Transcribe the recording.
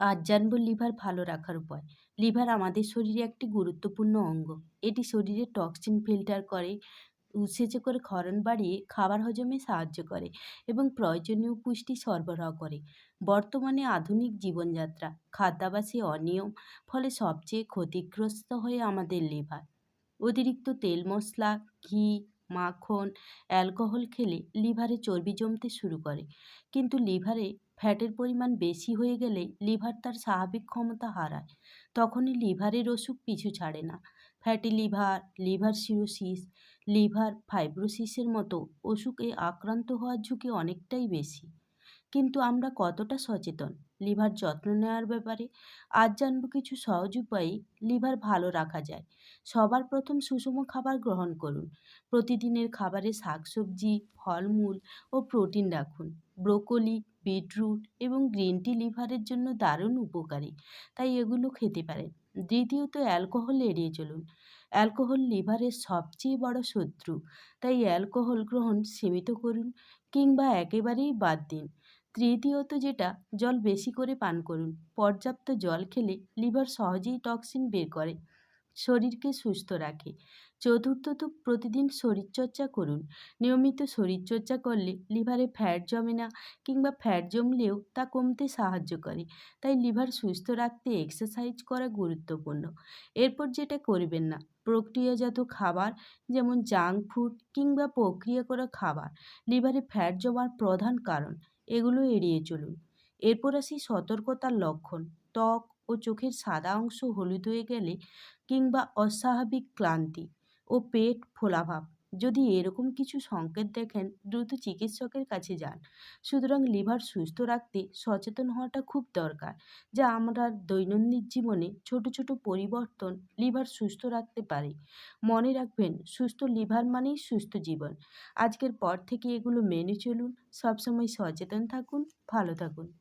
আজ জানব লিভার ভালো রাখার উপায়। লিভার আমাদের শরীরে একটি গুরুত্বপূর্ণ অঙ্গ। এটি শরীরে টক্সিন ফিল্টার করে, উৎসেচে করে ক্ষরণ বাড়িয়ে, খাবার হজমে সাহায্য করে এবং প্রয়োজনীয় পুষ্টি সরবরাহ করে। বর্তমানে আধুনিক জীবনযাত্রা, খাদ্যাভাসে অনিয়ম, ফলে সবচেয়ে ক্ষতিগ্রস্ত হয়ে আমাদের লিভার। অতিরিক্ত তেল মশলা ঘি মাখন, অ্যালকোহল খেলে লিভারে চর্বি জমতে শুরু করে। কিন্তু লিভারে ফ্যাটের পরিমাণ বেশি হয়ে গেলে লিভার তার স্বাভাবিক ক্ষমতা হারায়। তখনই লিভারের অসুখ পিছু ছাড়ে না। Fatty liver liver cirrhosis, liver ফাইব্রোসিসের মতো অসুখে আক্রান্ত হওয়ার ঝুঁকি অনেকটাই বেশি। কিন্তু আমরা কতটা সচেতন? লিভার যত্ন নেওয়ার ব্যাপারে আজ জানব কিছু সহজ উপায়ে লিভার ভালো রাখা যায়। সবার প্রথম সুষম খাবার গ্রহণ করুন। প্রতিদিনের খাবারে শাকসবজি, ফলমূল ও প্রোটিন রাখুন। ব্রোকলি, বিটরুট এবং গ্রিন টি লিভারের জন্য দারুণ উপকারী, তাই এগুলো খেতে পারেন। দ্বিতীয়ত, অ্যালকোহল এড়িয়ে চলুন। অ্যালকোহল লিভারের সবচেয়ে বড় শত্রু, তাই অ্যালকোহল গ্রহণ সীমিত করুন কিংবা একেবারেই বাদ দিন। তৃতীয়ত যেটা, জল বেশি করে পান করুন। পর্যাপ্ত জল খেলে লিভার সহজেই টক্সিন বের করে, শরীরকে সুস্থ রাখে। চতুর্থত, প্রতিদিন শরীরচর্চা করুন। নিয়মিত শরীরচর্চা করলে লিভারে ফ্যাট জমে না কিংবা ফ্যাট জমলেও তা কমতে সাহায্য করে। তাই লিভার সুস্থ রাখতে এক্সারসাইজ করা গুরুত্বপূর্ণ। এরপর যেটা করবেন না, প্রক্রিয়াজাত খাবার যেমন জাঙ্ক ফুড কিংবা প্রক্রিয়া করা খাবার। লিভারে ফ্যাট জমার প্রধান কারণ এগুলো এড়িয়ে চলুন। এরপর আসি সতর্কতার লক্ষণ। ত্বক ও চোখের সাদা অংশ হলুদ হয়ে গেলে কিংবা অস্বাভাবিক ক্লান্তি ও পেট ফোলাভাব। যদি এরকম কিছু সংকেত দেখেন, দ্রুত চিকিৎসকের কাছে যান। সুতরাং লিভার সুস্থ রাখতে সচেতন হওয়াটা খুব দরকার, যা আমরা দৈনন্দিন জীবনে ছোট ছোট পরিবর্তন লিভার সুস্থ রাখতে পারে। মনে রাখবেন, সুস্থ লিভার মানেই সুস্থ জীবন। আজকের পর থেকে এগুলো মেনে চলুন, সবসময় সচেতন থাকুন, ভালো থাকুন।